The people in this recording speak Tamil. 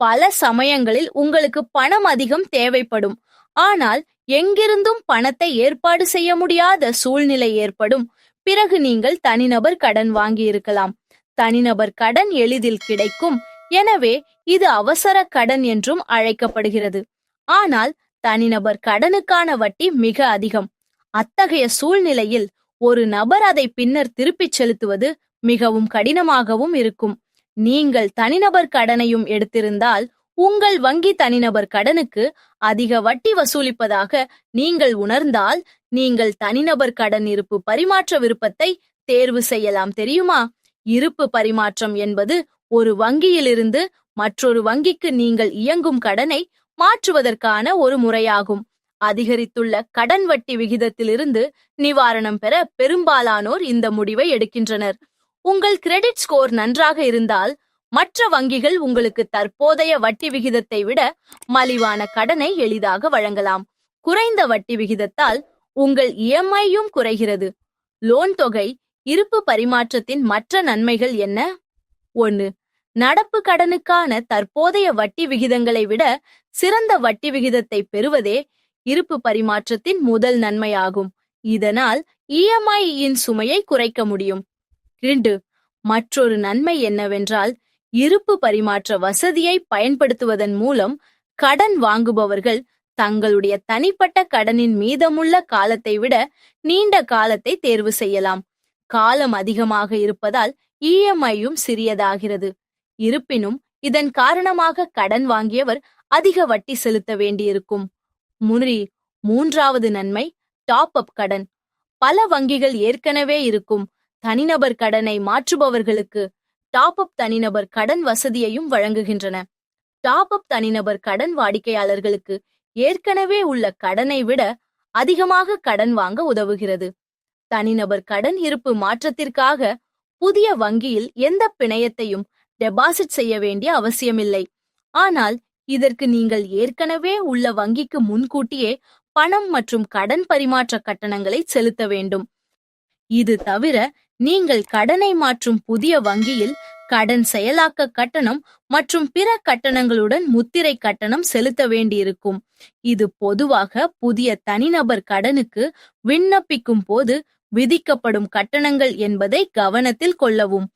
பல சமயங்களில் உங்களுக்கு பணம் அதிகம் தேவைப்படும். ஆனால் எங்கிருந்தும் பணத்தை ஏற்பாடு செய்ய முடியாத சூழ்நிலை ஏற்படும். பிறகு நீங்கள் தனிநபர் கடன் வாங்கியிருக்கலாம். தனிநபர் கடன் எளிதில் கிடைக்கும். எனவே இது அவசர கடன் என்றும் அழைக்கப்படுகிறது. ஆனால் தனிநபர் கடனுக்கான வட்டி மிக அதிகம். அத்தகைய சூழ்நிலையில் ஒரு நபர் அதை பின்னர் திருப்பிச் செலுத்துவது மிகவும் கடினமாகவும் இருக்கும். நீங்கள் தனிநபர் கடனையும் எடுத்திருந்தால் உங்கள் வங்கி தனிநபர் கடனுக்கு அதிக வட்டி வசூலிப்பதாக நீங்கள் உணர்ந்தால் நீங்கள் தனிநபர் கடன் இருப்பு பரிமாற்ற விருப்பத்தை தேர்வு செய்யலாம். தெரியுமா? இருப்பு பரிமாற்றம் என்பது ஒரு வங்கியிலிருந்து மற்றொரு வங்கிக்கு நீங்கள் இயங்கும் கடனை மாற்றுவதற்கான ஒரு முறையாகும். அதிகரித்துள்ள கடன் வட்டி விகிதத்திலிருந்து நிவாரணம் பெற பெரும்பாலானோர் இந்த முடிவை எடுக்கின்றனர். உங்கள் கிரெடிட் ஸ்கோர் நன்றாக இருந்தால் மற்ற வங்கிகள் உங்களுக்கு தற்போதைய வட்டி விகிதத்தை விட மலிவான கடனை எளிதாக வழங்கலாம். குறைந்த வட்டி விகிதத்தால் உங்கள் இஎம்ஐயும் குறைகிறது. லோன் தொகை இருப்பு பரிமாற்றத்தின் மற்ற நன்மைகள் என்ன? ஒன்று நடப்பு கடனுக்கான தற்போதைய வட்டி விகிதங்களை விட சிறந்த வட்டி விகிதத்தை பெறுவதே இருப்பு பரிமாற்றத்தின் முதல் நன்மையாகும். இதனால் இஎம்ஐ யின் சுமையை குறைக்க முடியும். இரண்டு மற்றொரு நன்மை என்னவென்றால் இருப்பு பரிமாற்ற வசதியை பயன்படுத்துவதன் மூலம் கடன் வாங்குபவர்கள் தங்களுடைய தனிப்பட்ட கடனின் மீதமுள்ள காலத்தை விட நீண்ட காலத்தை தேர்வு செய்யலாம். காலம் அதிகமாக இருப்பதால் இஎம்ஐயும் சிறியதாகிறது. இருப்பினும் இதன் காரணமாக கடன் வாங்கியவர் அதிக வட்டி செலுத்த வேண்டியிருக்கும். முறி மூன்றாவது நன்மை டாப் அப் கடன். பல வங்கிகள் ஏற்கனவே இருக்கும். தனிநபர் கடனை மாற்றுபவர்களுக்கு டாப் அப் தனிநபர் கடன் வசதியையும் வழங்குகின்றன. டாப் அப் தனிநபர் கடன் வாடிக்கையாளர்களுக்கு ஏற்கனவே உள்ள கடனை விட அதிகமாக கடன் வாங்க உதவுகிறது. தனிநபர் கடன் இருப்பு மாற்றத்திற்காக புதிய வங்கியில் எந்த பிணையத்தையும் டெபாசிட் செய்ய வேண்டிய அவசியமில்லை. ஆனால் இதற்கு நீங்கள் ஏற்கனவே உள்ள வங்கிக்கு முன்கூட்டியே பணம் மற்றும் கடன் பரிமாற்ற கட்டணங்களை செலுத்த வேண்டும். இது தவிர நீங்கள் கடனை மாற்றும் புதிய வங்கியில் கடன் செயலாக்க கட்டணம் மற்றும் பிற கட்டணங்களுடன் முத்திரை கட்டணம் செலுத்த வேண்டியிருக்கும். இது பொதுவாக புதிய தனிநபர் கடனுக்கு விண்ணப்பிக்கும் போது விதிக்கப்படும் கட்டணங்கள் என்பதை கவனத்தில் கொள்ளவும்.